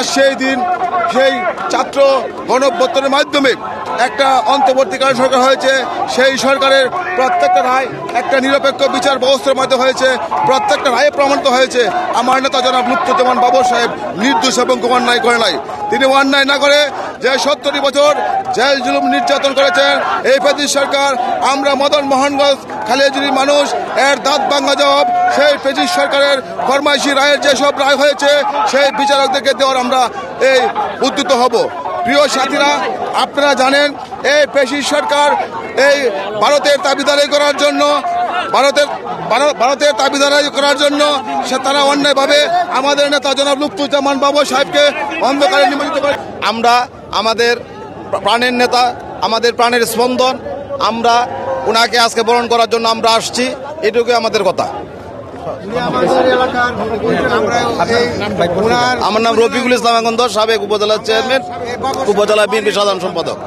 আজ সেই দিন সেই ছাত্র গণভ্যর্থনের মাধ্যমে একটা অন্তর্বর্তীকালীন সরকার হয়েছে। সেই সরকারের প্রত্যেকটা রায় একটা নিরপেক্ষ বিচার ব্যবস্থার মধ্যে হয়েছে। প্রত্যেকটা রায়ে প্রমাণিত হয়েছে। আমার নেতা জনাব লুৎফুজ্জামান বাবর সাহেব নির্দোষ এবং অন্যায় করে নাই। তিনি অন্যায় না করে যে সত্তরটি বছর জেল জুলুম নির্যাতন করেছেন, এই ব্রিটিশ সরকার, আমরা মদন মোহনগঞ্জ খালিয়াজুরির মানুষ, এর দাঁত ভাঙ্গা জবাব সেই ব্রিটিশ সরকারের ফরমাইশি রায়ের যেসব রায় হয়েছে, সেই বিচারকদেরকে দেওয়ার আমরা এই উদ্যুত হব। প্রিয় সাথীরা, আপনারা জানেন, এই পেশি সরকার এই ভারতের দাবিদারি করার জন্য, ভারতের, ভারত- ভারতের দাবিদারি করার জন্য সে তারা অন্যায়ভাবে আমাদের নেতা জনাব লুৎফুজ্জামান বাবু সাহেবকে অন্ধকারে নিমজ্জিত করে। আমরা আমাদের প্রাণের নেতা, আমাদের প্রাণের স্পন্দন, আমরা ওনাকে আজকে বরণ করার জন্য আমরা আসছি, এটুকুই আমাদের কথা। আমার নাম রফিকুল ইসলাম আকন্দ সাবেক উপজেলা চেয়ারম্যান উপজেলা বিএনপি সাধারণ সম্পাদক।